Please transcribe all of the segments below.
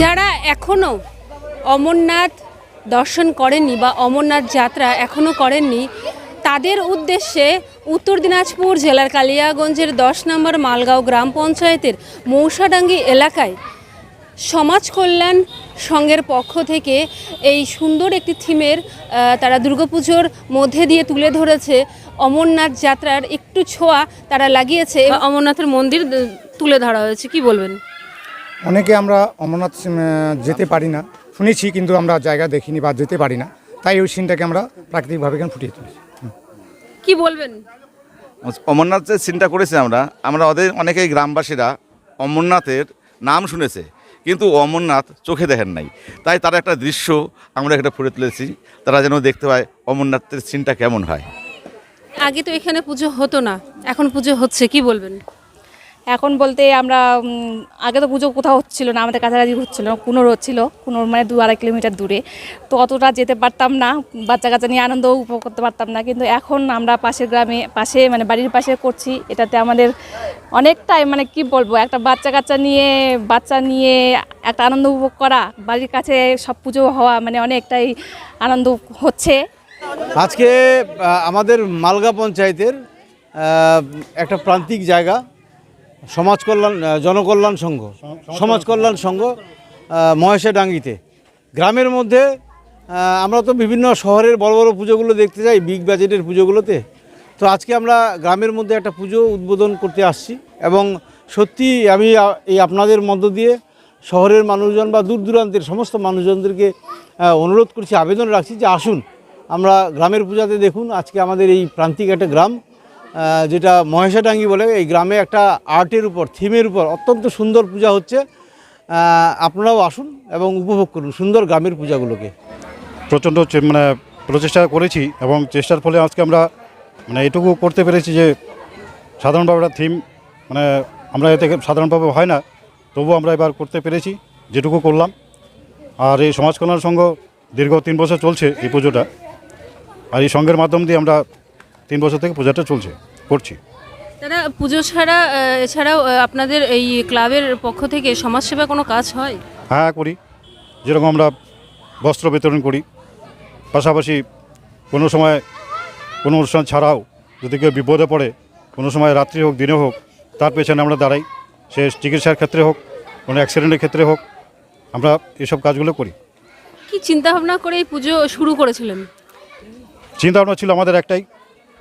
যারা এখনও অমরনাথ দর্শন করেননি বা অমরনাথ যাত্রা এখনও করেননি, তাদের উদ্দেশ্যে উত্তর দিনাজপুর জেলার কালিয়াগঞ্জের দশ নম্বর মালগাঁও গ্রাম পঞ্চায়েতের মৌসাডাঙ্গি এলাকায় সমাজ কল্যাণ সংঘের পক্ষ থেকে এই সুন্দর একটি থিমের তারা দুর্গাপুজোর মধ্যে দিয়ে তুলে ধরেছে অমরনাথ যাত্রার একটু ছোঁয়া তারা লাগিয়েছে। অমরনাথের মন্দির তুলে ধরা হয়েছে, কি বলবেন? অনেকে আমরা অমরনাথ যেতে পারি না। শুনেছি কিন্তু আমরা জায়গা দেখিনি বা যেতে পারি না। তাই ওই সিনটাকে আমরা প্রাকৃতিকভাবে এখানে ফুটিয়ে তুলেছি। কি বলবেন? অমরনাথ যে সিনটা করেছি আমরা। আমরা ওদের অনেকেই গ্রামবাসীরা অমরনাথের নাম শুনেছে কিন্তু অমরনাথ চোখে দেখেন নাই। তাই তার একটা দৃশ্য আমরা এটা ফুটে তুলেছি। তারা যেন দেখতে পায় অমরনাথের সিনটা কেমন হয়। আগে তো এখানে পুজো হতো না এখন পুজো হচ্ছে কি বলবেন? এখন বলতে আমরা আগে তো পুজো কোথাও হচ্ছিল না, আমাদের কাছাকাছি হচ্ছিল না, কুনোর হচ্ছিল কুনোর মানে দু আড়াই কিলোমিটার দূরে। তো অতটা যেতে পারতাম না, বাচ্চা কাচ্চা নিয়ে আনন্দ উপভোগ করতে পারতাম না, কিন্তু এখন আমরা পাশের গ্রামে, পাশে মানে বাড়ির পাশে করছি, এটাতে আমাদের অনেকটাই মানে কি বলব, একটা বাচ্চা কাচ্চা নিয়ে, বাচ্চা নিয়ে একটা আনন্দ উপভোগ করা, বাড়ির কাছে সব পুজো হওয়া মানে অনেকটাই আনন্দ হচ্ছে। আজকে আমাদের মালগা পঞ্চায়েতের একটা প্রান্তিক জায়গা সমাজ কল্যাণ জনকল্যাণ সংঘ। সমাজ কল্যাণ সংঘ আহ, মহেশাডাঙ্গিতে গ্রামের মধ্যে আমরা তো বিভিন্ন শহরের বড় বড় পুজোগুলো দেখতে যাই বিগ বাজেটের পুজোগুলোতে। তো আজকে আমরা গ্রামের মধ্যে একটা পুজো উদ্বোধন করতে আসছি এবং সত্যি আমি এই আপনাদের মধ্য দিয়ে শহরের মানুষজন বা দূর দূরান্তের সমস্ত মানুষজনদেরকে অনুরোধ করছি আবেদন রাখছি যে আসুন। আমরা গ্রামের পূজাতে দেখুন আজকে আমাদের এই প্রান্তিক একটা গ্রাম। যেটা মহেশাডাঙ্গি বলে, এই গ্রামে একটা আর্টের উপর, থিমের উপর অত্যন্ত সুন্দর পূজা হচ্ছে। আপনারাও আসুন এবং উপভোগ করুন সুন্দর গ্রামের পূজাগুলোকে। প্রচণ্ড মানে প্রচেষ্টা করেছি এবং চেষ্টার ফলে আজকে আমরা মানে এটুকু করতে পেরেছি যে সাধারণভাবে একটা থিম মানে আমরা এতে সাধারণভাবে হয় না, তবুও আমরা এবার করতে পেরেছি, যেটুকু করলাম। আর এই সমাজ কল্যাণ দীর্ঘ তিন বছর চলছে এই পুজোটা। আর এই সংঘের মাধ্যম দিয়ে আমরা তিন বছর থেকে পূজাটা চলছে করছি। দাদা পুজো ছাড়া এছাড়াও আপনাদের এই ক্লাবের পক্ষ থেকে সমাজসেবা কোনো কাজ হয়? হ্যাঁ করি। যেরকম আমরা বস্ত্র বিতরণ করি পাশাপাশি কোনো সময় কোনো অনুষ্ঠান ছাড়াও যদি কেউ বিপদে পড়ে কোনো সময় রাত্রি হোক দিনে হোক তার পেছনে আমরা দাঁড়াই। সে চিকিৎসার ক্ষেত্রে হোক কোনো অ্যাক্সিডেন্টের ক্ষেত্রে হোক আমরা এসব কাজগুলো করি। কি চিন্তা ভাবনা করে এই পুজো শুরু করেছিলেন? চিন্তা ভাবনা ছিল আমাদের একটাই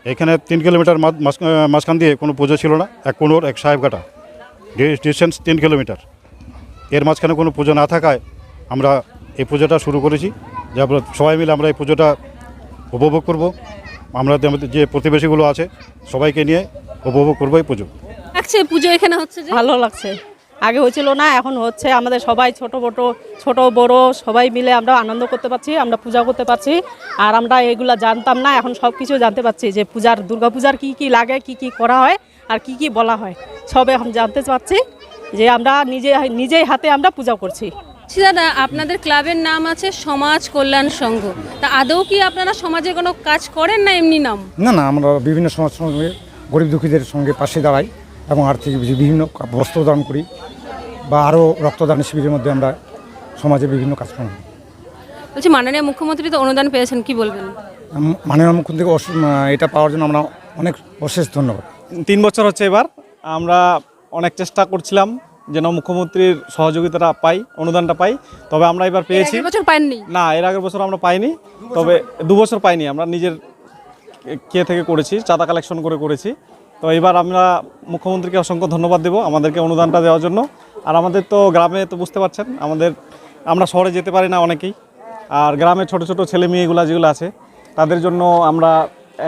এখানে তিন কিলোমিটার মাঝ- মাঝ- মাঝখান দিয়ে কোনো পুজো ছিল না এক কোনোর এক সাহেবঘাটা ডিস্টেন্স তিন কিলোমিটার। এর মাঝখানে কোনো পুজো না থাকায় আমরা এই পুজোটা শুরু করেছি। যে আমরা সবাই মিলে আমরা এই পুজোটা উপভোগ করব। আমরা যে আমাদের যে প্রতিবেশীগুলো আছে সবাইকে নিয়ে উপভোগ করব এই পুজো। লাগছে পুজো এখানে হচ্ছে ভালো লাগছে। আগে হয়েছিল না এখন হচ্ছে আমাদের সবাই ছোট বড় ছোট বড় সবাই মিলে আমরা আনন্দ করতে পারছি আমরা পূজা করতে পারছি আর আমরা এগুলো জানতাম না এখন সব কিছু জানতে পারছি যে পূজার দুর্গা পূজার কী কী লাগে কি কি করা হয় আর কি কি বলা হয় সব এখন জানতে পারছি যে আমরা নিজে নিজেই হাতে আমরা পূজা করছি। আচ্ছা দাদা আপনাদের ক্লাবের নাম আছে সমাজ কল্যাণ সংঘ। তা আদৌ কি আপনারা সমাজে কোনো কাজ করেন না এমনি নাম? না না আমরা বিভিন্ন সমাজ সঙ্গে গরিব দুঃখীদের সঙ্গে পাশে দাঁড়াই। এবং আর্থিক বিভিন্ন বস্ত্র দান করি বা আরও রক্তদান শিবিরের মধ্যে আমরা সমাজে বিভিন্ন কাজকর্ম করি। বলছি মাননীয় মুখ্যমন্ত্রী তো অনুদান পেয়েছেন কি বলবেন? মাননীয় মুখ্যমন্ত্রী থেকে অস- এটা পাওয়ার জন্য আমরা অনেক অশেষ ধন্যবাদ। তিন বছর হচ্ছে এবার। আমরা অনেক চেষ্টা করছিলাম যেন মুখ্যমন্ত্রীর সহযোগিতাটা পাই অনুদানটা পাই তবে আমরা এবার পেয়েছি। বছর পাননি না এর আগের বছর আমরা পাইনি তবে দু বছর পাইনি আমরা নিজের কে থেকে করেছি চাঁদা কালেকশন করে করেছি। তো এবার আমরা মুখ্যমন্ত্রীকে অসংখ্য ধন্যবাদ দেবো আমাদেরকে অনুদানটা দেওয়ার জন্য। আর আমাদের তো গ্রামে তো বুঝতে পারছেন, আমাদের আমরা শহরে যেতে পারি না অনেকেই। আর গ্রামের ছোট ছোট ছেলে মেয়েগুলো যেগুলো আছে, তাদের জন্য আমরা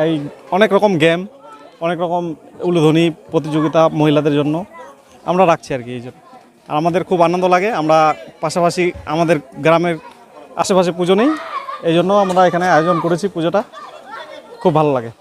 এই অনেক রকম গেম অনেক রকম উলুধ্বনি প্রতিযোগিতা মহিলাদের জন্য আমরা রাখছি আর কি এই জন্য। আর আমাদের খুব আনন্দ লাগে, আমরা পাশাপাশি আমাদের গ্রামের আশেপাশে পুজো নেই, এই জন্য আমরা এখানে আয়োজন করেছি পুজোটা। খুব ভালো লাগে।